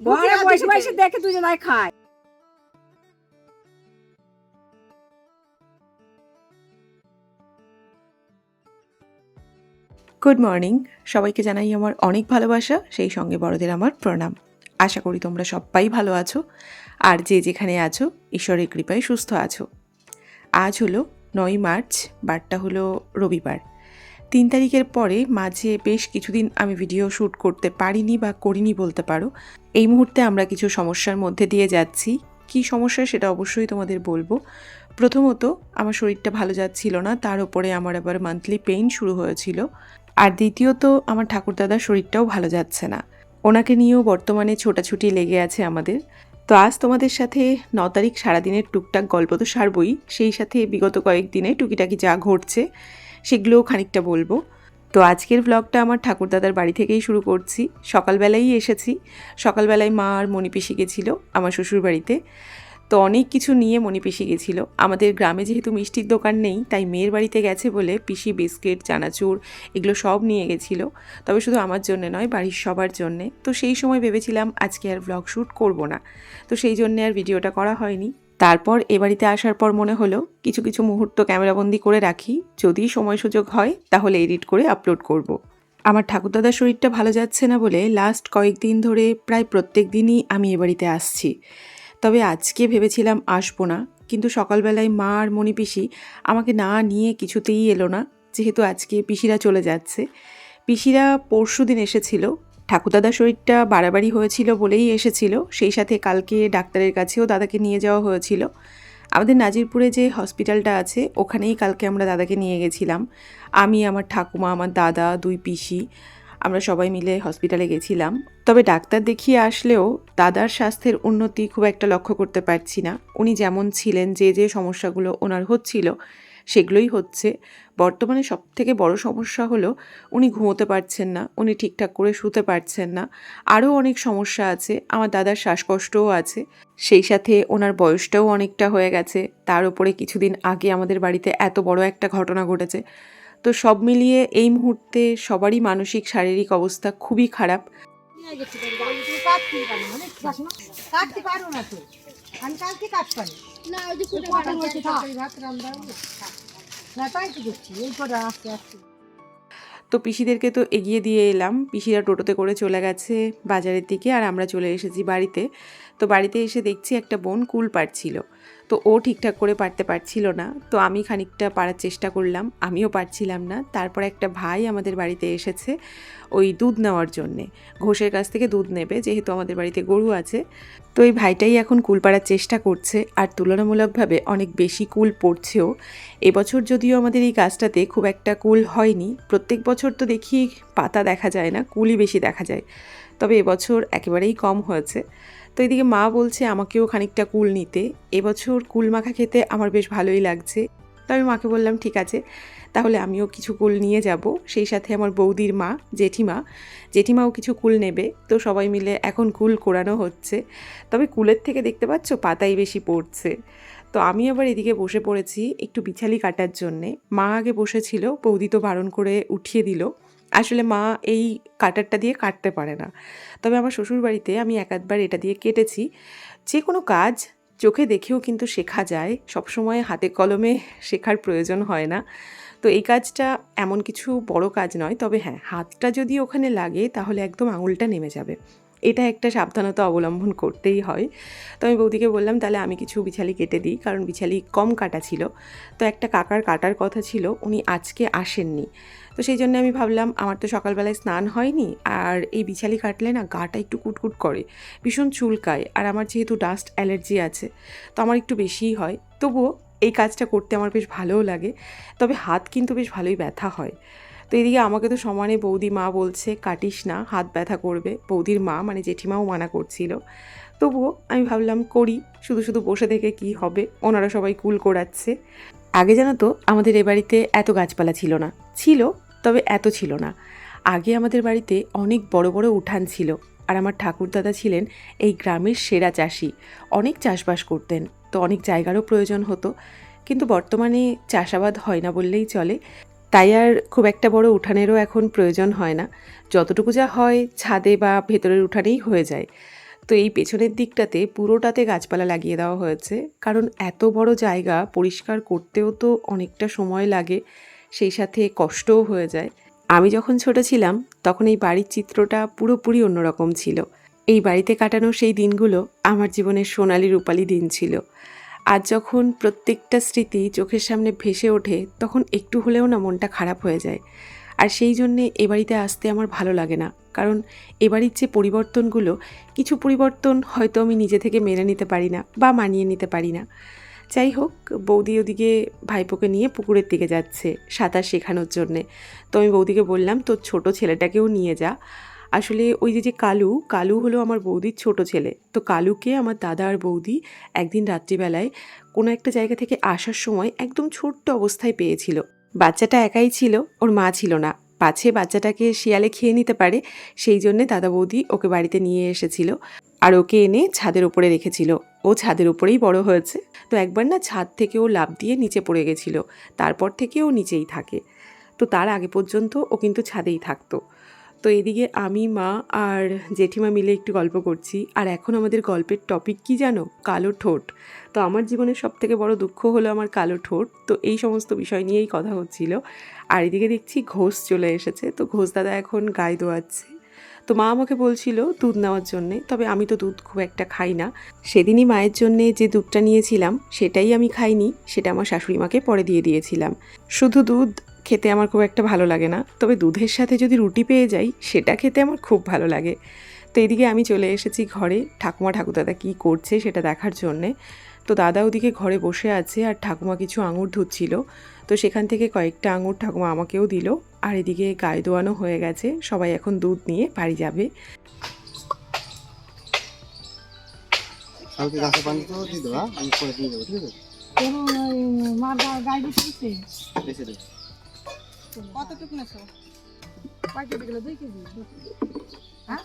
ঘরে বসে বসে দেখে দুজনায় খায়। গুড মর্নিং সবাইকে জানাই আমার অনেক ভালোবাসা সেই সঙ্গে বড়দের আমার প্রণাম। আশা করি তোমরা সবাই ভালো আছো আর যে যেখানে আছো ঈশ্বরের কৃপায় সুস্থ আছো। আজ হলো নয় মার্চ বারটা হলো রবিবার। তিন তারিখের পরে মাঝে বেশ কিছুদিন আমি ভিডিও শ্যুট করতে পারিনি বা করিনি বলতে পারো। এই মুহূর্তে আমরা কিছু সমস্যার মধ্যে দিয়ে যাচ্ছি। কি সমস্যা সেটা অবশ্যই তোমাদের বলব। প্রথমত, আমার শরীরটা ভালো যাচ্ছিল না, তার উপরে আমার আবার মান্থলি পেইন শুরু হয়েছিল। আর দ্বিতীয়ত, আমার ঠাকুরদাদার শরীরটাও ভালো যাচ্ছে না। ওনাকে নিয়েও বর্তমানে ছোটাছুটি লেগে আছে আমাদের। তো আজ তোমাদের সাথে ন তারিখ সারাদিনের টুকটাক গল্প তো সারবই। সেই সাথে বিগত কয়েকদিনে টুকিটাকি যা ঘটছে সেগুলোও খানিকটা বলব। তো আজকের ব্লগটা আমার ঠাকুরদাদার বাড়ি থেকেই শুরু করছি। সকালবেলাই এসেছি। সকালবেলায় মা আর মণিপিসি গেছিল আমার শ্বশুর বাড়িতে। তো অনেক কিছু নিয়ে মণি পিসি গেছিল আমাদের গ্রামে যেহেতু মিষ্টির দোকান নেই, তাই মেয়ের বাড়িতে গেছে বলে পিসি বিস্কিট, চানাচুর এগুলো সব নিয়ে গেছিল। তবে শুধু আমার জন্য নয়, বাড়ির সবার জন্যে। তো সেই সময় ভেবেছিলাম আজকে আর ব্লগ শ্যুট করব না। তো সেই জন্যে আর ভিডিওটা করা হয়নি। তারপর এ বাড়িতে আসার পর মনে হলো, কিছু কিছু মুহূর্ত ক্যামেরাবন্দি করে রাখি, যদি সময় সুযোগ হয়, তাহলে এডিট করে আপলোড করব। আমার ঠাকুরদাদার শরীরটা ভালো যাচ্ছে না বলে লাস্ট কয়েকদিন ধরে প্রায় প্রত্যেক দিনই আমি এ বাড়িতে আসছি তবে আজকে ভেবেছিলাম আসব না, কিন্তু সকালবেলায় মা আর মণি পিসি আমাকে না নিয়ে কিছুতেই এলো না, যেহেতু আজকে পিসিরা চলে যাচ্ছে পিসিরা পরশু দিন এসেছিল ঠাকুরদাদার শরীরটা বাড়াবাড়ি হয়েছিল বলেই এসেছিল। সেই সাথে কালকে ডাক্তারের কাছেও দাদাকে নিয়ে যাওয়া হয়েছিল। আমাদের নাজিরপুরে যে হসপিটালটা আছে, ওখানেই কালকে আমরা দাদাকে নিয়ে গেছিলাম। আমি, আমার ঠাকুমা, আমার দাদা, দুই পিসি, আমরা সবাই মিলে হসপিটালে গেছিলাম। তবে ডাক্তার দেখিয়ে আসলেও দাদার স্বাস্থ্যের উন্নতি খুব একটা লক্ষ্য করতে পারছি না। উনি যেমন ছিলেন, যে যে সমস্যাগুলো ওনার হচ্ছিল সেগুলোই হচ্ছে। বর্তমানে সব থেকে বড় সমস্যা হলো উনি ঘুমোতে পারছেন না, উনি ঠিকঠাক করে শুতে পারছেন না। আরও অনেক সমস্যা আছে, আমার দাদার শ্বাসকষ্টও আছে, সেই সাথে ওনার বয়সটাও অনেকটা হয়ে গেছে। তার উপরে কিছুদিন আগে আমাদের বাড়িতে এত বড় একটা ঘটনা ঘটেছে। তো সব মিলিয়ে এই মুহূর্তে সবারই মানসিক, শারীরিক অবস্থা খুবই খারাপ। আমি কালকে কাজ পারি না ওই যে কুটে ভাত রান্না না তাই তো করছি। এই করে আস্তে আস্তে তো পিসিদেরকে তো এগিয়ে দিয়ে এলাম। পিসিরা টোটোতে করে চলে গেছে বাজারের দিকে আর আমরা চলে এসেছি বাড়িতে। তো বাড়িতে এসে দেখছি একটা বোন কুল পারছিল তো ও ঠিকঠাক করে পারতে পারছিল না। তো আমি খানিকটা পারার চেষ্টা করলাম, আমিও পারছিলাম না। তারপর একটা ভাই আমাদের বাড়িতে এসেছে ওই দুধ নেওয়ার জন্যে। ঘোষের কাছ থেকে দুধ নেবে, যেহেতু আমাদের বাড়িতে গরু আছে। তো এই ভাইটাই এখন কুল পাড়ার চেষ্টা করছে আর তুলনামূলকভাবে অনেক বেশি কুল পড়ছেও। এবছর যদিও আমাদের এই গাছটাতে খুব একটা কুল হয়নি, প্রত্যেক বছর তো দেখি পাতা দেখা যায় না, কুলই বেশি দেখা যায়। তবে এবছর একেবারেই কম হয়েছে। তো এদিকে মা বলছে, আমাকেও খানিকটা কুল নিতে। এবছর কুল মাখা খেতে আমার বেশ ভালোই লাগছে। তো আমি মাকে বললাম, ঠিক আছে, তাহলে আমিও কিছু কুল নিয়ে যাব। সেই সাথে আমার বৌদির মা, জেঠিমা, জেঠিমাও কিছু কুল নেবে। তো সবাই মিলে এখন কুল কোরানো হচ্ছে। তবে কুলের থেকে দেখতে পাচ্ছ পাতাই বেশি পড়ছে। তো আমি আবার এদিকে বসে পড়েছি একটু বিছালি কাটার জন্যে। মা আগে বসেছিল, বৌদি তো বারণ করে উঠিয়ে দিল। আসলে মা এই কাটারটা দিয়ে কাটতে পারে না। তবে আমার শ্বশুর বাড়িতে আমি এক আধবার এটা দিয়ে কেটেছি। যে কোনো কাজ চোখে দেখেও কিন্তু শেখা যায়। সবসময় হাতে কলমে শেখার প্রয়োজন হয় না। তো এই কাজটা এমন কিছু বড় কাজ নয়। তবে হ্যাঁ হাতটা যদি ওখানে লাগে তাহলে একদম আঙুলটা নেমে যাবে। এটা একটা সাবধানতা অবলম্বন করতেই হয়। তো আমি বৌদিকে বললাম, তাহলে আমি কিছু বিছালি কেটে দিই, কারণ বিছালি কম কাটা ছিল। তো একটা কাকার কাটার কথা ছিল, উনি আজকে আসেননি। তো সেই জন্য আমি ভাবলাম, আমার তো সকালবেলায় স্নান হয়নি, আর এই বিছালি কাটলে না গাটা একটু কুটকুট করে, ভীষণ চুলকায়, আর আমার যেহেতু ডাস্ট অ্যালার্জি আছে, তো আমার একটু বেশিই হয়। তবুও এই কাজটা করতে আমার বেশ ভালোও লাগে, তবে হাত কিন্তু বেশ ভালোই ব্যথা হয়। তো এদিকে আমাকে তো সমানে বৌদি মা বলছে, কাটিস না, হাত ব্যথা করবে। বৌদির মা মানে জেঠিমাও মানা করছিল। তবুও আমি ভাবলাম, করি, শুধু শুধু বসে থেকে কি হবে? ওনারা সবাই কুল করাচ্ছে আগে জানো তো, আমাদের এ বাড়িতে এত গাছপালা ছিল না। ছিল তবে এত ছিল না। আগে আমাদের বাড়িতে অনেক বড় বড় উঠান ছিল আর আমার ঠাকুরদাদা ছিলেন এই গ্রামের সেরা চাষি। অনেক চাষবাস করতেন, তো অনেক জায়গারও প্রয়োজন হতো। কিন্তু বর্তমানে চাষাবাদ হয় না বললেই চলে। তাই আর খুব একটা বড় উঠানেরও এখন প্রয়োজন হয় না। যতটুকু যা হয় ছাদে বা ভেতরের উঠানেই হয়ে যায়। তো এই পেছনের দিকটাতে পুরোটাতে গাছপালা লাগিয়ে দেওয়া হয়েছে। কারণ এত বড় জায়গা পরিষ্কার করতেও তো অনেকটা সময় লাগে। সেই সাথে কষ্টও হয়ে যায়। আমি যখন ছোট ছিলাম, তখন এই বাড়ির চিত্রটা পুরোপুরি অন্যরকম ছিল। এই বাড়িতে কাটানো সেই দিনগুলো আমার জীবনের সোনালি রূপালি দিন ছিল। আজ যখন প্রত্যেকটা স্মৃতি চোখের সামনে ভেসে ওঠে, তখন একটু হলেও না মনটা খারাপ হয়ে যায়। আর সেই জন্যে এ বাড়িতে আসতে আমার ভালো লাগে না। কারণ এ বাড়ির যে পরিবর্তনগুলো, কিছু পরিবর্তন হয়তো আমি নিজে থেকে মেনে নিতে পারি না বা মানিয়ে নিতে পারি না। যাই হোক, বৌদি ওদিকে ভাইপোকে নিয়ে পুকুরের দিকে যাচ্ছে সাঁতার শেখানোর জন্যে। তো আমি বৌদিকে বললাম, তোর ছোট ছেলেটাকেও নিয়ে যা। আসলে ওই যে যে কালু কালু হলো আমার বৌদির ছোট ছেলে। তো কালুকে আমার দাদা আর বৌদি একদিন রাত্রিবেলায় কোনো একটা জায়গা থেকে আসার সময় একদম ছোট্ট অবস্থায় পেয়েছিল। বাচ্চাটা একাই ছিল, ওর মা ছিল না। পাছে বাচ্চাটাকে শিয়ালে খেয়ে নিতে পারে, সেই জন্যে দাদা বৌদি ওকে বাড়িতে নিয়ে এসেছিল। আর ওকে এনে ছাদের ওপরে রেখেছিল। ও ছাদের উপরেই বড় হয়েছে। তো একবার না ছাদ থেকে ও লাভ দিয়ে নিচে পড়ে গেছিল। তারপর থেকে ও নিচেই থাকে। তো তার আগে পর্যন্ত ও কিন্তু ছাদেই থাকতো। তো এদিকে আমি, মা আর জেঠিমা মিলে একটু গল্প করছি। আর এখন আমাদের গল্পের টপিক কি জানো? কালো ঠোঁট। তো আমার জীবনের সব থেকে বড় দুঃখ হলো আমার কালো ঠোঁট। তো এই সমস্ত বিষয় নিয়েই কথা হচ্ছিল। আর এদিকে দেখছি ঘোষ চলে এসেছে। তো ঘোষ দাদা এখন গায়ে দোয়াচ্ছে। তো মা আমাকে বলছিল দুধ নেওয়ার জন্যে, তবে আমি তো দুধ খুব একটা খাই না। সেদিনই মায়ের জন্যে যে দুধটা নিয়েছিলাম, সেটাই আমি খাইনি, সেটা আমার শাশুড়ি মাকে পরে দিয়ে দিয়েছিলাম। শুধু দুধ খেতে আমার খুব একটা ভালো লাগে না, তবে দুধের সাথে যদি রুটি পেয়ে যাই, সেটা খেতে আমার খুব ভালো লাগে। তো এদিকে আমি চলে এসেছি ঘরে, ঠাকুমা ঠাকুরদাদা কী করছে সেটা দেখার জন্যে। তো দাদা ওদিকে ঘরে বসে আছে আর ঠাকুমা কিছু আঙুর ধুচ্ছিল। তো সেখান থেকে কয়েকটা আঙুর ঠাকুমা আমাকেও দিল। আর এদিকে গায়ে দোয়ানো হয়ে গেছে। সবাই এখন দুধ নিয়ে বাড়ি যাবে। হ্যাঁ? কতটুকু নেছো? কেজি? হ্যাঁ?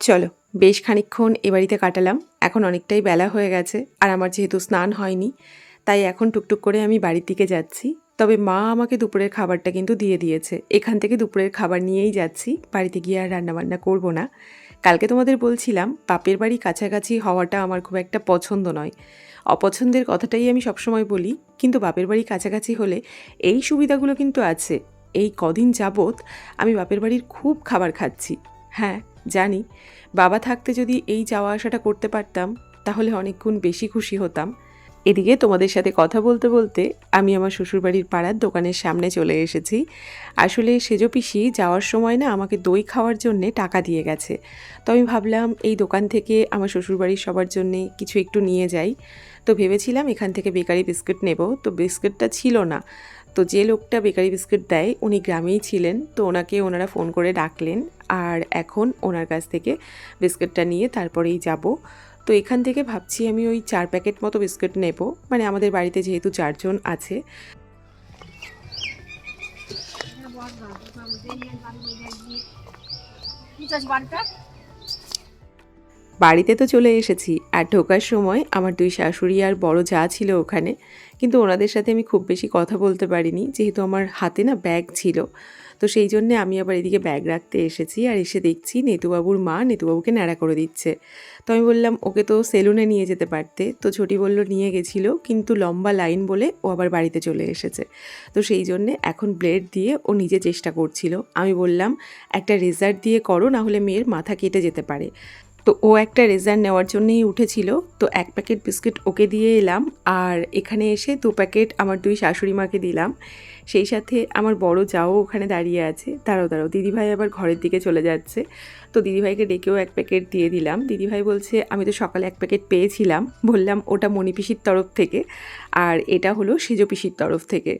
চলো। বেশ খানিকক্ষণ এ বাড়িতে কাটালাম। এখন অনেকটাই বেলা হয়ে গেছে আর আমার যেহেতু স্নান হয়নি, তাই এখন টুকটুক করে আমি বাড়ির দিকে যাচ্ছি। তবে মা আমাকে দুপুরের খাবারটা কিন্তু দিয়ে দিয়েছে। এখান থেকে দুপুরের খাবার নিয়েই যাচ্ছি। বাড়িতে গিয়ে আর রান্নাবান্না করব না। কালকে তোমাদের বলছিলাম, বাপের বাড়ি কাছাকাছি হওয়াটা আমার খুব একটা পছন্দ নয়। অপছন্দের কথাটাই আমি সবসময় বলি, কিন্তু বাপের বাড়ি কাছাকাছি হলে এই সুবিধাগুলো কিন্তু আছে। এই কদিন যাবৎ আমি বাপের বাড়ির খুব খাবার খাচ্ছি। হ্যাঁ জানি। বাবা থাকতে যদি এই যাওয়া আসাটা করতে পারতাম, তাহলে অনেক গুণ বেশি খুশি হতাম। এদিকে তোমাদের সাথে কথা বলতে বলতে আমি আমার শ্বশুরবাড়ির পাড়ার দোকানের সামনে চলে এসেছি। আসলে সেজো পিসি যাওয়ার সময় না আমাকে দই খাওয়ার জন্যে টাকা দিয়ে গেছে। তো আমি ভাবলাম এই দোকান থেকে আমার শ্বশুরবাড়ির সবার জন্যে কিছু একটু নিয়ে যাই। তো ভেবেছিলাম এখান থেকে বেকারি বিস্কুট নেব। তো বিস্কুটটা ছিল না। তো যে লোকটা বেকারি বিস্কুট দেয়, উনি গ্রামেই ছিলেন, তো ওনাকে ওনারা ফোন করে ডাকলেন। আর এখন ওনার কাছ থেকে বিস্কুটটা নিয়ে তারপরেই যাব। তো এখান থেকে ভাবছি আমি ওই চার প্যাকেট মতো বিস্কুট নেব। মানে আমাদের বাড়িতে যেহেতু চারজন আছে। বাড়িটা বাড়িতে তো চলে এসেছি আর ঢোকার সময় আমার দুই শাশুড়ি আর বড় যা ছিল ওখানে। কিন্তু ওনাদের সাথে আমি খুব বেশি কথা বলতে পারিনি, যেহেতু আমার হাতে না ব্যাগ ছিল। তো সেই জন্যে আমি আবার এদিকে ব্যাগ রাখতে এসেছি আর এসে দেখছি নেতুবাবুর মা নেতুবাবুকে ন্যাড়া করে দিচ্ছে। তো আমি বললাম, ওকে তো সেলুনে নিয়ে যেতে পারতে। তো ছোটি বলল, নিয়ে গেছিল, কিন্তু লম্বা লাইন বলে ও আবার বাড়িতে চলে এসেছে। তো সেই জন্যে এখন ব্লেড দিয়ে ও নিজে চেষ্টা করছিল। আমি বললাম, একটা রেজার্ট দিয়ে করো, না হলে মেয়ের মাথা কেটে যেতে পারে। তো ও একটা রেজার নেওয়ার জন্যই উঠেছিল। তো এক প্যাকেট বিস্কিট ওকে দিয়ে এলাম আর এখানে এসে দু প্যাকেট আমার দুই শাশুড়ি মাকে দিলাম। সেই সাথে আমার বড় যাও ওখানে দাঁড়িয়ে আছে। দাঁড়াও দাঁড়াও, দিদিভাই আবার ঘরের দিকে চলে যাচ্ছে। তো দিদিভাইকে ডেকেও এক প্যাকেট দিয়ে দিলাম। দিদিভাই বলছে, আমি তো সকালে এক প্যাকেট পেয়েছিলাম। বললাম, ওটা মণিপিসির তরফ থেকে। আর এটা হলো সেজো পিসির তরফ থেকে।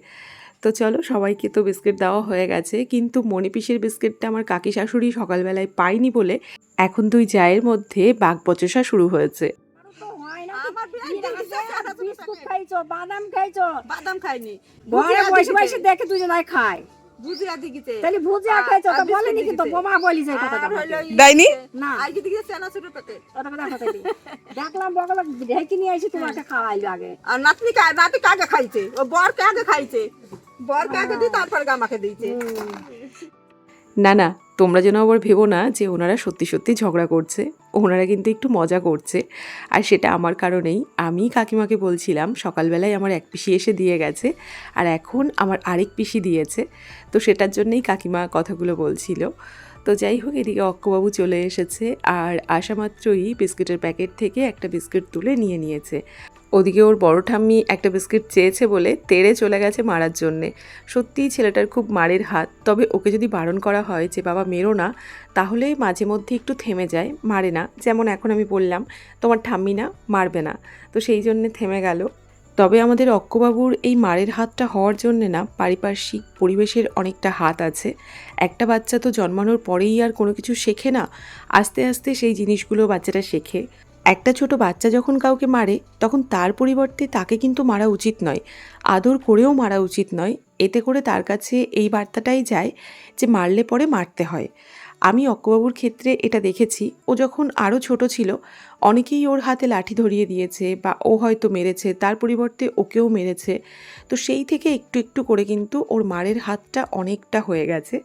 তো চলো, সবাইকে তো বিস্কিট দেওয়া হয়ে গেছে। কিন্তু মণিপিসির বিস্কিটটা আমার কাকি শাশুড়ি সকালবেলায় পাইনি বলে এখন দুই জায়ের মধ্যে বাঘ পচসা শুরু হয়েছে। হয় বাদাম খাইছো। বাদাম খাইনি। ঘরে বসে বসে দেখে দুজনাই খায়। ভুজিয়া দিগিতে তাহলে ভুজিয়া খাইছো তো বলেনি কিন্তু বোমা বলি যায় কথাটা আর হইল আমাকে। ই- দেয়নি? না। আগে দিকে চেনা ছোট প্যাকেট কথা কথা কথা দেখলাম বগল ঢেকে নিয়ে এসে তোমাকে খাওয়াইলো আগে। আর নাতনি কা নাতি কাকে খাইছে? ও বরকে আগে খাইছে। আগে দিয়ে তারপর আমাকে দিয়েছে। না না, তোমরা যেন আবার ভেবো না যে ওনারা সত্যি সত্যি ঝগড়া করছে। ওনারা কিন্তু একটু মজা করছে। আর সেটা আমার কারণেই আমি কাকিমাকে বলছিলাম, সকালবেলায় আমার এক পিসি এসে দিয়ে গেছে আর এখন আমার আরেক পিসি দিয়েছে। তো সেটার জন্যই কাকিমা কথাগুলো বলছিল। তো যাই হোক, এদিকে অক্কবাবু চলে এসেছে আর আসা মাত্রই বিস্কুটের প্যাকেট থেকে একটা বিস্কুট তুলে নিয়ে নিয়েছে। ওদিকে ওর বড় ঠাম্মি একটা বিস্কিট চেয়েছে বলে তেড়ে চলে গেছে মারার জন্যে। সত্যিই ছেলেটার খুব মারের হাত। তবে ওকে যদি বারণ করা হয় যে, বাবা, মেরো না তাহলে মাঝে মধ্যে একটু থেমে যায়। মারে না, যেমন এখন আমি বললাম, তোমার ঠাম্মি না, মারবে না। তো সেই জন্যে থেমে গেল। তবে আমাদের অক্কবাবুর এই মারের হাতটা হওয়ার জন্যে না, পারিপার্শ্বিক পরিবেশের অনেকটা হাত আছে। একটা বাচ্চা তো জন্মানোর পরেই আর কোনো কিছু শেখে না। আস্তে আস্তে সেই জিনিসগুলো বাচ্চাটা শেখে। একটা ছোট বাচ্চা যখন কাউকে মারে, তখন তার পরিবর্তে তাকে কিন্তু মারা উচিত নয়। আদর করেও মারা উচিত নয়। এতে করে তার কাছে এই বার্তাটাই যায় যে মারলে পরে মারতে হয়। আমি অক্কবাবুর ক্ষেত্রে এটা দেখেছি। ও যখন আরও ছোট ছিল, অনেকেই ওর হাতে লাঠি ধরিয়ে দিয়েছে বা ও হয়তো মেরেছে, তার পরিবর্তে ওকেও মেরেছে। তো সেই থেকে একটু একটু করে কিন্তু ওর মারের হাতটা অনেকটা হয়ে গেছে।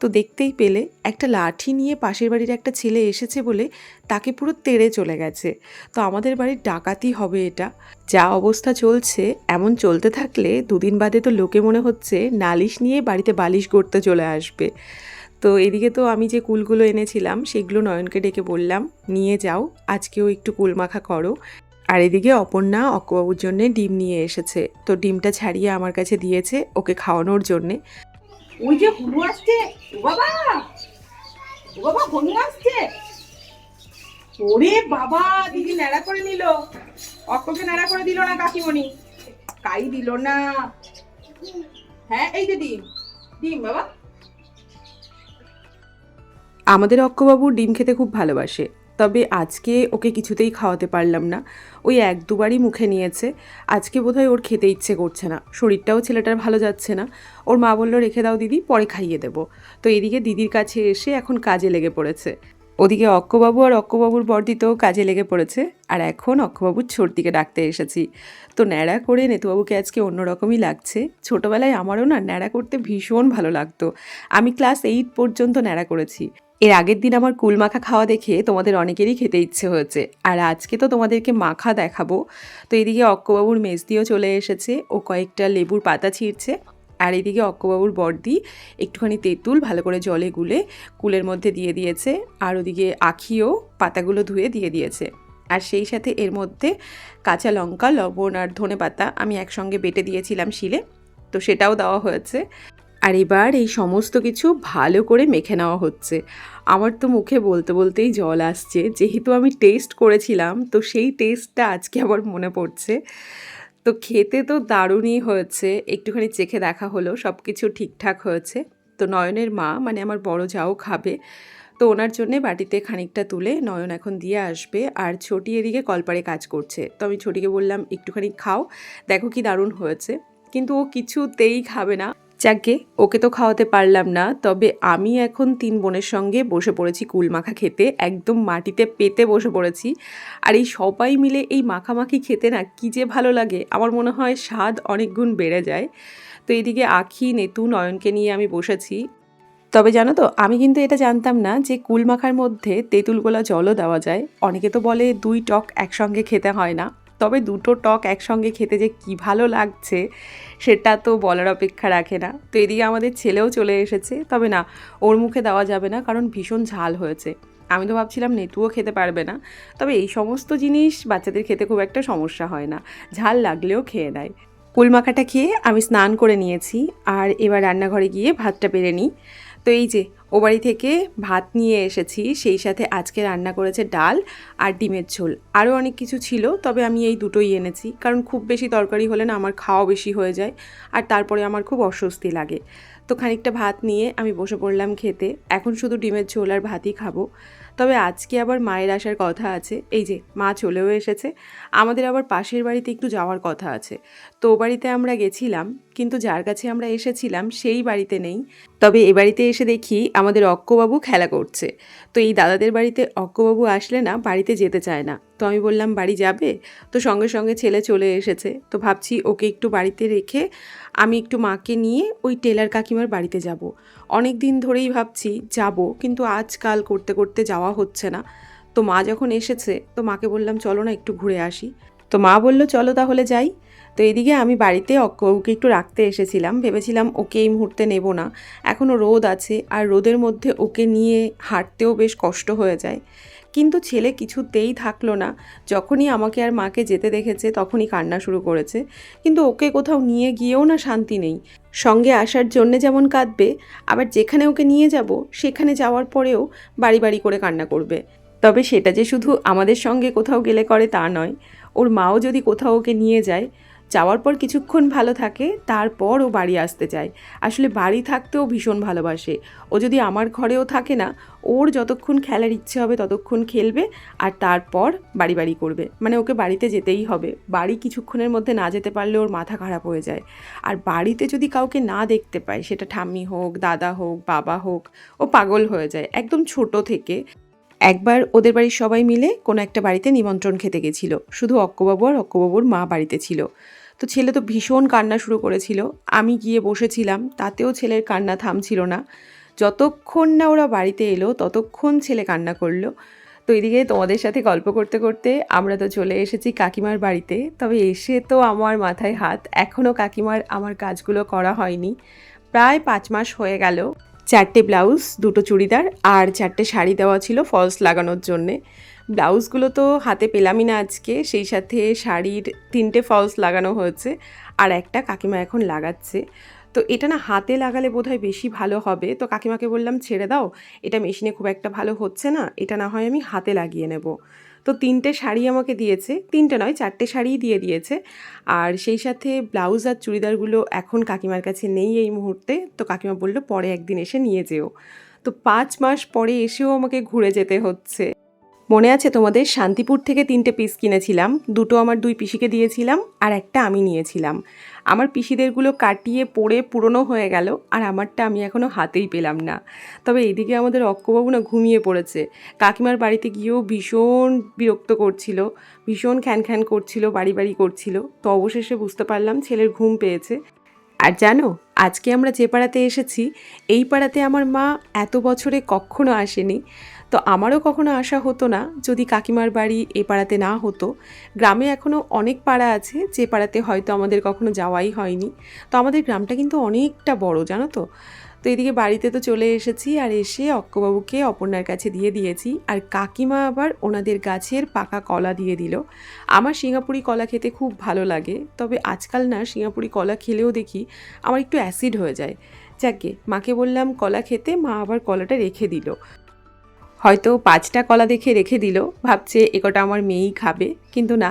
তো দেখতেই পেলে, একটা লাঠি নিয়ে পাশের বাড়ির একটা ছেলে এসেছে বলে তাকে পুরো তেড়ে চলে গেছে। তো আমাদের বাড়ির ডাকাতি হবে এটা। যা অবস্থা চলছে, এমন চলতে থাকলে দুদিন বাদে তো লোকে মনে হচ্ছে নালিশ নিয়ে বাড়িতে বালিশ করতে চলে আসবে। তো এদিকে তো আমি যে কুলগুলো এনেছিলাম, সেগুলো নয়নকে ডেকে বললাম, নিয়ে যাও, আজকেও একটু কুল মাখা করো। আর এদিকে অপর্ণা অক্কবাবুর জন্য ডিম নিয়ে এসেছে। তো ডিমটা ছাড়িয়ে আমার কাছে দিয়েছে ওকে খাওয়ানোর জন্যে। ওই যে হনু আসছে বাবা! বাবা আসছে! ওরে বাবা, দিদি ন্যাড়া করে নিল। ন্যাড়া করে দিল না কাকিমণি? কাই দিল না? হ্যাঁ এই যে ডিম। ডিম, বাবা। আমাদের অক্কবাবু ডিম খেতে খুব ভালোবাসে, তবে আজকে ওকে কিছুতেই খাওয়াতে পারলাম না। ওই এক দুবারই মুখে নিয়েছে। আজকে বোধহয় ওর খেতে ইচ্ছে করছে না। শরীরটাও ছেলেটার ভালো যাচ্ছে না। ওর মা বলল, রেখে দাও দিদি, পরে খাইয়ে দেবো। তো এদিকে দিদির কাছে এসে এখন কাজে লেগে পড়েছে। ওদিকে অক্কবাবু আর অক্কবাবুর বর্দিতেও কাজে লেগে পড়েছে। আর এখন অক্কবাবুর ছোটদিকে ডাকতে এসেছি। তো ন্যাড়া করে নেতুবাবুকে আজকে অন্যরকমই লাগছে। ছোটোবেলায় আমারও না ন্যাড়া করতে ভীষণ ভালো লাগতো। আমি ক্লাস এইট পর্যন্ত ন্যাড়া করেছি। এর আগের দিন আমার কুল মাখা খাওয়া দেখে তোমাদের অনেকেরই খেতে ইচ্ছে হয়েছে। আর আজকে তো তোমাদেরকে মাখা দেখাবো। তো এদিকে অক্কবাবুর মেজদিও চলে এসেছে। ও কয়েকটা লেবুর পাতা ছিঁড়ছে। আর এদিকে অক্কবাবুর বর্দি একটুখানি তেঁতুল ভালো করে জলে গুলে কুলের মধ্যে দিয়ে দিয়েছে। আর ওদিকে আখিও পাতাগুলো ধুয়ে দিয়ে দিয়েছে। আর সেই সাথে এর মধ্যে কাঁচা লঙ্কা, লবণ আর ধনে পাতা আমি একসঙ্গে বেটে দিয়েছিলাম শিলে। তো সেটাও দেওয়া হয়েছে। আর এবার এই সমস্ত কিছু ভালো করে মেখে নেওয়া হচ্ছে। আমার তো মুখে বলতে বলতেই জল আসছে। যেহেতু আমি টেস্ট করেছিলাম, তো সেই টেস্টটা আজকে আবার মনে পড়ছে। তো খেতে তো দারুণই হয়েছে। একটুখানি চেখে দেখা হলো সব কিছু ঠিকঠাক হয়েছে। তো নয়নের মা মানে আমার বড় যাও খাবে। তো ওনার জন্যে বাটিতে খানিকটা তুলে নয়ন এখন দিয়ে আসবে। আর ছোটি এদিকে কলপারে কাজ করছে। তো আমি ছোটিকে বললাম, একটুখানি খাও, দেখো কি দারুণ হয়েছে। কিন্তু ও কিছুতেই খাবে না। যাকে ওকে তো খাওয়াতে পারলাম না, তবে আমি এখন তিন বোনের সঙ্গে বসে পড়েছি কুল মাখা খেতে, একদম মাটিতে পেতে বসে পড়েছি। আর এই সবাই মিলে এই মাখামাখি খেতে না কী যে ভালো লাগে, আমার মনে হয় স্বাদ অনেক গুণ বেড়ে যায়। তো এদিকে আখি, নেতু, নয়নকে নিয়ে আমি বসেছি। তবে জানো তো, আমি কিন্তু এটা জানতাম না যে কুল মাখার মধ্যে তেঁতুল গোলা জলও দেওয়া যায়। অনেকে তো বলে দুই টক একসঙ্গে খেতে হয় না। তবে দুটো টক একসঙ্গে খেতে যে কি ভালো লাগছে, সেটা তো বলার অপেক্ষা রাখে না। তো এদিকে আমাদের ছেলেও চলে এসেছে। তবে না, ওর মুখে দেওয়া যাবে না কারণ ভীষণ ঝাল হয়েছে। আমি তো ভাবছিলাম নেতুও খেতে পারবে না। তবে এই সমস্ত জিনিস বাচ্চাদের খেতে খুব একটা সমস্যা হয় না। ঝাল লাগলেও খেয়ে নেয়। কুল মাখাটা খেয়ে আমি স্নান করে নিয়েছি। আর এবার রান্নাঘরে গিয়ে ভাতটা পেরে নিই। তো এই যে ও বাড়ি থেকে ভাত নিয়ে এসেছি, সেই সাথে আজকে রান্না করেছে ডাল আর ডিমের ঝোল। আরও অনেক কিছু ছিল, তবে আমি এই দুটোই এনেছি, কারণ খুব বেশি তরকারি হলে না আমার খাওয়া বেশি হয়ে যায় আর তারপরে আমার খুব অস্বস্তি লাগে। তো খানিকটা ভাত নিয়ে আমি বসে পড়লাম খেতে, এখন শুধু ডিমের ঝোল আর ভাতই খাব। তবে আজকে আবার মায়ের আসার কথা আছে, এই যে মা চলেও এসেছে, আমাদের আবার পাশের বাড়িতে একটু যাওয়ার কথা আছে। তো বাড়িতে আমরা গেছিলাম কিন্তু যার কাছে আমরা এসেছিলাম সেই বাড়িতে নেই। তবে এ বাড়িতে এসে দেখি আমাদের অক্কবাবু খেলা করছে। তো এই দাদাদের বাড়িতে অক্কবাবু আসলে না বাড়িতে যেতে চায় না। তো আমি বললাম, বাড়ি যাবে? তো সঙ্গে সঙ্গে ছেলে চলে এসেছে। তো ভাবছি ওকে একটু বাড়িতে রেখে আমি একটু মাকে নিয়ে ওই টেলার কাকিমার বাড়িতে যাব। অনেক দিন ধরেই ভাবছি যাব, কিন্তু আজকাল করতে করতে যাওয়া হচ্ছে না। তো মা যখন এসেছে, তো মাকে বললাম, চলো না একটু ঘুরে আসি। তো মা বলল, চলো তাহলে যাই। তো এদিকে আমি বাড়িতে ওকে একটু রাখতে এসেছিলাম। ভেবেছিলাম ওকে এই মুহূর্তে নেব না। এখনও রোদ আছে আর রোদের মধ্যে ওকে নিয়ে হাঁটতেও বেশ কষ্ট হয়ে যায়। কিন্তু ছেলে কিছুতেই থাকল না। যখনই আমাকে আর মাকে যেতে দেখেছে তখনই কান্না শুরু করেছে। কিন্তু ওকে কোথাও নিয়ে গিয়েও না শান্তি নেই। সঙ্গে আসার জন্যে যেমন কাঁদবে, আবার যেখানে ওকে নিয়ে যাব, সেখানে যাওয়ার পরেও বাড়ি বাড়ি করে কান্না করবে। তবে সেটা যে শুধু আমাদের সঙ্গে কোথাও গেলে করে তা নয়। ওর মাও যদি কোথাও ওকে নিয়ে যায় যাওয়ার পর কিছুক্ষণ ভালো থাকে, তারপর ও বাড়ি আসতে চায়। আসলে বাড়ি থাকতেও ভীষণ ভালোবাসে। ও যদি আমার ঘরেও থাকে না, ওর যতক্ষণ খেলার ইচ্ছে হবে ততক্ষণ খেলবে আর তারপর বাড়ি বাড়ি করবে। মানে ওকে বাড়িতে যেতেই হবে। বাড়ি কিছুক্ষণের মধ্যে না যেতে পারলে ওর মাথা খারাপ হয়ে যায়। আর বাড়িতে যদি কাউকে না দেখতে পায়, সেটা ঠাম্মি হোক, দাদা হোক, বাবা হোক, ও পাগল হয়ে যায়। একদম ছোট থেকে। একবার ওদের বাড়ির সবাই মিলে কোনো একটা বাড়িতে নিমন্ত্রণ খেতে গেছিল। শুধু অক্কবাবু আর অক্কবাবুর মা বাড়িতে ছিল। তো ছেলে তো ভীষণ কান্না শুরু করেছিল। আমি গিয়ে বসেছিলাম, তাতেও ছেলের কান্না থামছিল না। যতক্ষণ না ওরা বাড়িতে এলো, ততক্ষণ ছেলে কান্না করল। তো এদিকে তোমাদের সাথে গল্প করতে করতে আমরা তো চলে এসেছি কাকিমার বাড়িতে। তবে এসে তো আমার মাথায় হাত। এখনও কাকিমার আমার কাজগুলো করা হয়নি। প্রায় পাঁচ মাস হয়ে গেল। চারটে ব্লাউজ, দুটো চুড়িদার আর চারটে শাড়ি দেওয়া ছিল ফলস লাগানোর জন্যে। ব্লাউজগুলো তো হাতে পেলামই না আজকে, সেই সাথে শাড়ির তিনটে ফলস লাগানো হয়েছে আর একটা কাকিমা এখন লাগাচ্ছে। তো এটা না হাতে লাগালে বোধহয় বেশি ভালো হবে। তো কাকিমাকে বললাম, ছেড়ে দাও, এটা মেশিনে খুব একটা ভালো হচ্ছে না, এটা না হয় আমি হাতে লাগিয়ে নেব। তো তিনটে শাড়ি আমাকে দিয়েছে, তিনটে নয়, চারটে শাড়িই দিয়ে দিয়েছে। আর সেই সাথে ব্লাউজ আর চুড়িদারগুলো এখন কাকিমার কাছে নেই এই মুহূর্তে। তো কাকিমা বলল, পরে একদিন এসে নিয়ে যেও। তো পাঁচ মাস পরে এসেও আমাকে ঘুরে যেতে হচ্ছে। মনে আছে তোমাদের? শান্তিপুর থেকে তিনটে পিস কিনেছিলাম। দুটো আমার দুই পিসিকে দিয়েছিলাম আর একটা আমি নিয়েছিলাম। আমার পিসিদেরগুলো কাটিয়ে পড়ে পুরনো হয়ে গেল আর আমারটা আমি এখনও হাতেই পেলাম না। তবে এদিকে আমাদের অক্কবাবু না ঘুমিয়ে পড়েছে। কাকিমার বাড়িতে গিয়েও ভীষণ বিরক্ত করছিল, ভীষণ খ্যান খ্যান করছিল, বাড়ি বাড়ি করছিল। তো অবশেষে বুঝতে পারলাম ছেলের ঘুম পেয়েছে। আর জানো, আজকে আমরা যে পাড়াতে এসেছি, এই পাড়াতে আমার মা এত বছরে কখনো আসেনি। তো আমারও কখনো আসা হতো না, যদি কাকিমার বাড়ি এ পাড়াতে না হতো। গ্রামে এখনও অনেক পাড়া আছে, যে পাড়াতে হয়তো আমাদের কখনো যাওয়াই হয়নি। তো আমাদের গ্রামটা কিন্তু অনেকটা বড়, জানো তো? তো এদিকে বাড়িতে তো চলে এসেছি আর এসে অক্কবাবুকে অপর্ণার কাছে দিয়ে দিয়েছি। আর কাকিমা আবার ওনাদের গাছের পাকা কলা দিয়ে দিল। আমার সিঙ্গাপুরি কলা খেতে খুব ভালো লাগে, তবে আজকাল না সিঙ্গাপুরি কলা খেলেও দেখি আমার একটু অ্যাসিড হয়ে যায়। যাকে মাকে বললাম কলা খেতে, মা আবার কলাটা রেখে দিল। হয়তো পাঁচটা কলা দেখে রেখে দিল, ভাবছে একটা আমার মেয়েই খাবে। কিন্তু না,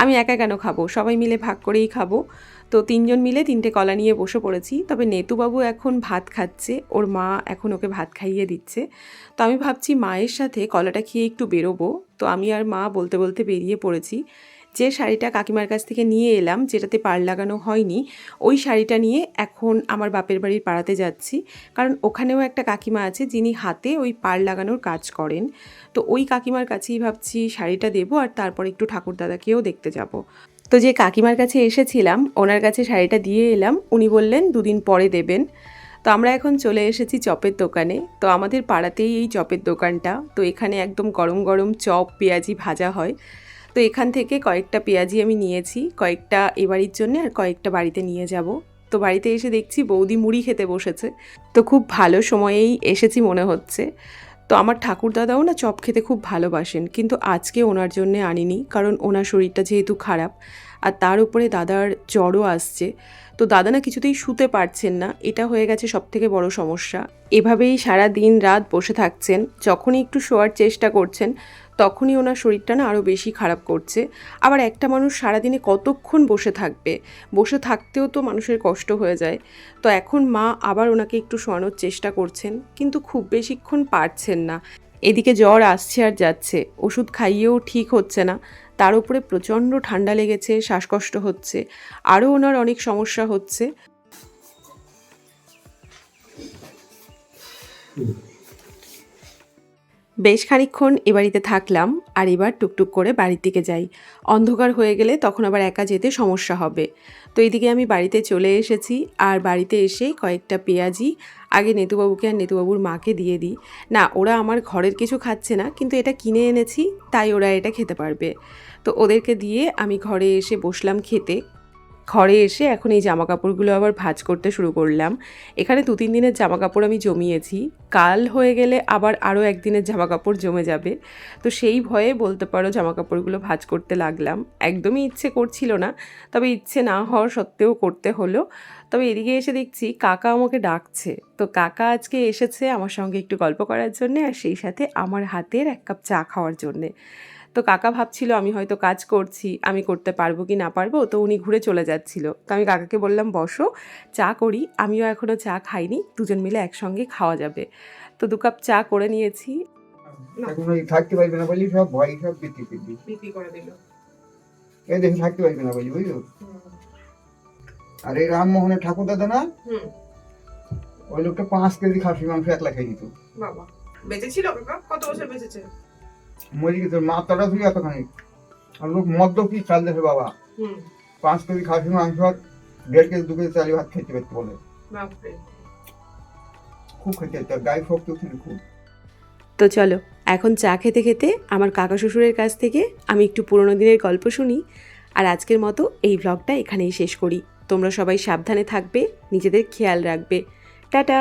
আমি একা কেন খাব? সবাই মিলে ভাগ করেই খাব। তো তিনজন মিলে তিনটে কলা নিয়ে বসে পড়েছি। তবে নেতুবাবু এখন ভাত খাচ্ছে, ওর মা এখন ওকে ভাত খাইয়ে দিচ্ছে। তো আমি ভাবছি মায়ের সাথে কলাটা খেয়ে একটু বেরোবো। তো আমি আর মা বলতে বলতে বেরিয়ে পড়েছি। যে শাড়িটা কাকিমার কাছ থেকে নিয়ে এলাম, যেটাতে পার লাগানো হয়নি, ওই শাড়িটা নিয়ে এখন আমার বাপের বাড়ির পাড়াতে যাচ্ছি। কারণ ওখানেও একটা কাকিমা আছে যিনি হাতে ওই পাড় লাগানোর কাজ করেন। তো ওই কাকিমার কাছেই ভাবছি শাড়িটা দেবো আর তারপর একটু ঠাকুরদাদাকেও দেখতে যাব। তো যে কাকিমার কাছে এসেছিলাম, ওনার কাছে শাড়িটা দিয়ে এলাম, উনি বললেন, দুদিন পরে দেবেন। তো আমরা এখন চলে এসেছি চপের দোকানে। তো আমাদের পাড়াতেই এই চপের দোকানটা। তো এখানে একদম গরম গরম চপ, পেঁয়াজি ভাজা হয়। তো এখান থেকে কয়েকটা পেঁয়াজি আমি নিয়েছি, কয়েকটা এ বাড়ির জন্য আর কয়েকটা বাড়িতে নিয়ে যাব। তো বাড়িতে এসে দেখছি বৌদি মুড়ি খেতে বসেছে। তো খুব ভালো সময়েই এসেছি মনে হচ্ছে। তো আমার ঠাকুরদাদাও না চপ খেতে খুব ভালোবাসেন, কিন্তু আজকে ওনার জন্যে আনিনি, কারণ ওনার শরীরটা যেহেতু খারাপ। আর তার উপরে দাদার জ্বরও আসছে। তো দাদা না কিছুতেই শুতে পারছেন না, এটা হয়ে গেছে সব থেকে বড় সমস্যা। এভাবেই সারা দিন রাত বসে থাকছেন, যখনই একটু শোয়ার চেষ্টা করছেন তখনই ওনার শরীরটা না আরও বেশি খারাপ করছে। আবার একটা মানুষ সারাদিনে কতক্ষণ বসে থাকবে? বসে থাকতেও তো মানুষের কষ্ট হয়ে যায়। তো এখন মা আবার ওনাকে একটু শোয়ানোর চেষ্টা করছেন, কিন্তু খুব বেশিক্ষণ পারছেন না। এদিকে জ্বর আসছে আর যাচ্ছে, ওষুধ খাইয়েও ঠিক হচ্ছে না। তার উপরে প্রচণ্ড ঠান্ডা লেগেছে, শ্বাসকষ্ট হচ্ছে আরও ওনার অনেক সমস্যা হচ্ছে। বেশ খানিকক্ষণ এ বাড়িতে থাকলাম আর এবার টুকটুক করে বাড়ির দিকে যাই। অন্ধকার হয়ে গেলে তখন আবার একা যেতে সমস্যা হবে। তো এইদিকে আমি বাড়িতে চলে এসেছি আর বাড়িতে এসে কয়েকটা পেঁয়াজি আগে নেতুবাবুকে আর নেতুবাবুর মাকে দিয়ে দিই। না, ওরা আমার ঘরের কিছু খাচ্ছে না, কিন্তু এটা কিনে এনেছি, তাই ওরা এটা খেতে পারবে। তো ওদেরকে দিয়ে আমি ঘরে এসে বসলাম খেতে। ঘরে এসে এখন এই জামা কাপড়গুলো আবার ভাজ করতে শুরু করলাম। এখানে দু তিন দিনের জামা কাপড় আমি জমিয়েছি। কাল হয়ে গেলে আবার আরও একদিনের জামা কাপড় জমে যাবে। তো সেই ভয়ে বলতে পারো জামা কাপড়গুলো ভাজ করতে লাগলাম। একদমই ইচ্ছে করছিল না, তবে ইচ্ছে না হওয়ার সত্ত্বেও করতে হলো। তবে এদিকে এসে দেখছি কাকা আমাকে ডাকছে। তো কাকা আজকে এসেছে আমার সঙ্গে একটু গল্প করার জন্যে আর সেই সাথে আমার হাতের এক কাপ চা খাওয়ার জন্যে। তো কাকা ভাবছিল আমি হয়তো কাজ করছি আমি করতে পারব কি না পারব? তো উনি ঘুরে চলে যাচ্ছিল। তো আমি কাকাকে বললাম বসো চা করি আমিও এখনও চা খাইনি দুজন মিলে একসঙ্গে খাওয়া যাবে। তো দু কাপ চা করে নিয়েছি। এখন থাকতে পারবে না বলি সব ভয় সব বিক্রি বিক্রি করে দিল। এই দেখে থাকতে পারবে না বলি বুঝলো? আর এই রামমোহনের ঠাকুর দাদা না? ওই লোকটা পাঁচ কেজি খাসি মাংস একলা খেয়ে বাবা বেঁচে ছিল কত বছর বেঁচেছে? মরি গেছে মাথাটা ধুই এতখানি আর লোক মদ্য কি চাল দেবে বাবা? পাঁচ কেজি খাসি মাংস দেড় কেজি দু কেজি চালি ভাত খেতে পারতে বলে। খুব খেতে তার গায়ে শক্তি ছিল খুব। তো চলো এখন চা খেতে খেতে আমার কাকা শ্বশুরের কাছ থেকে আমি একটু পুরোনো দিনের গল্প শুনি আর আজকের মতো এই ব্লগটা এখানেই শেষ করি। তোমরা সবাই সাবধানে থাকবে নিজেদের খেয়াল রাখবে। টাটা!